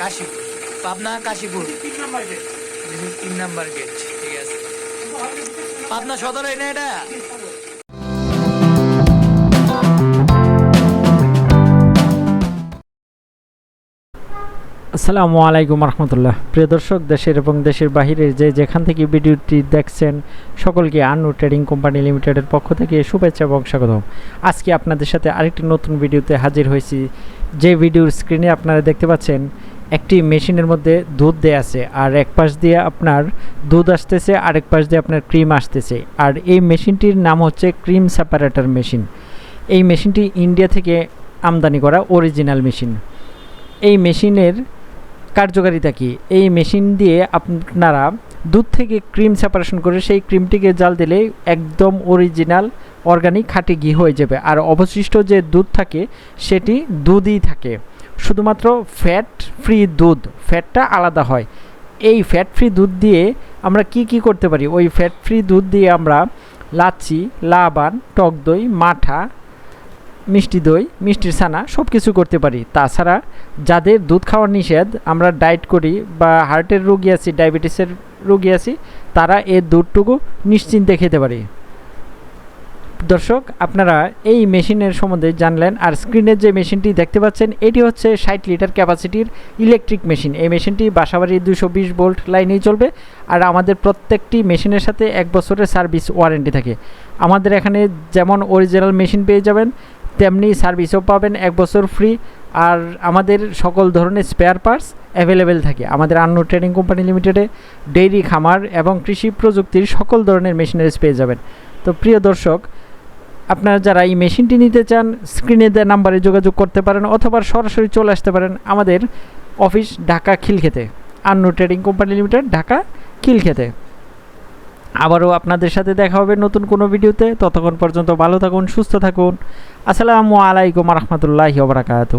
কাশীপুর পাবনা কাশীপুর। তিন number gate ঠিক আছে। পাবনা সদর না এটা? আসসালামু আলাইকুম রহমতুল্লাহ। প্রিয় দর্শক দেশের এবং দেশের বাহিরের যে যেখান থেকে ভিডিওটি দেখছেন সকলকে আনু ট্রেডিং কোম্পানি লিমিটেডের পক্ষ থেকে শুভেচ্ছা এবং স্বাগতম। আজকে আপনাদের সাথে আরেকটি নতুন ভিডিওতে হাজির হয়েছি। যে ভিডিওর স্ক্রিনে আপনারা দেখতে পাচ্ছেন একটি মেশিনের মধ্যে দুধ দেয়া আছে, আর এক পাশ দিয়ে আপনার দুধ আসতেছে, আরেক পাশ দিয়ে আপনার ক্রিম আসতেছে। আর এই মেশিনটির নাম হচ্ছে ক্রিম সেপারেটর মেশিন। এই মেশিনটি ইন্ডিয়া থেকে আমদানি করা অরিজিনাল মেশিন। এই মেশিনের কার্যকারিতা কি? এই মেশিন দিয়ে আপনারা দুধ থেকে ক্রিম সেপারেশন করে সেই ক্রিমটিকে জাল দিলে একদম অরিজিনাল, অর্গানিক, খাঁটি ঘি হয়ে যাবে। আর অবশিষ্ট যে দুধ থাকে, সেটি দুধই থাকে। শুধুমাত্র ফ্যাট ফ্রি দুধ ফ্যাটটা আলাদা হয়। এই ফ্যাট ফ্রি দুধ দিয়ে আমরা কি কি করতে পারি? ওই ফ্যাট ফ্রি দুধ দিয়ে আমরা লাচ্ছি, লাবান, টক দই, মাঠা, মিষ্টি দই, মিষ্টির ছানা সব কিছু করতে পারি। তাছাড়া যাদের দুধ খাওয়ার নিষেধ, আমরা ডায়েট করি বা হার্টের রোগী আছি ডায়াবেটিসের রোগী আছি, তারা এর দুধটুকু নিশ্চিন্তে খেতে পারি। দর্শক, আপনারা এই মেশিনের সম্বন্ধে জানলেন আর স্ক্রিনের যে মেশিনটি দেখতে পাচ্ছেন, এটি হচ্ছে ষাট লিটার ক্যাপাসিটির ইলেকট্রিক মেশিন এই মেশিনটি বাসাবাড়ির দুশো বিশ ভোল্ট লাইনেই চলবে আর আমাদের প্রত্যেকটি মেশিনের সাথে এক বছরের সার্ভিস ওয়ারেন্টি থাকে। আমাদের এখানে যেমন অরিজিনাল মেশিন পেয়ে যাবেন, তেমনি সার্ভিসও পাবেন এক বছর ফ্রি আর আমাদের সকল ধরনের স্পেয়ার পার্টস অ্যাভেলেবেল থাকে। আমাদের আন্ন ট্রেডিং কোম্পানি লিমিটেডে ডেইরি খামার এবং কৃষি প্রযুক্তির সকল ধরনের মেশিনারিজ পেয়ে যাবেন। তো প্রিয় দর্শক আপনারা যারা এই মেশিনটি নিতে চান স্ক্রিনে দেওয়া নাম্বারে যোগাযোগ করতে পারেন অথবা সরাসরি চলে আসতে পারেন আমাদের office Dhaka খিলখেতে Annu trading company limited, Dhaka খিলখেতে। আবারও আপনাদের সাথে দেখা হবে নতুন কোনো ভিডিওতে। ততক্ষণ পর্যন্ত ভালো থাকুন, সুস্থ থাকুন। আসসালামু আলাইকুম রহমতুল্লাহি ওবরাকাতু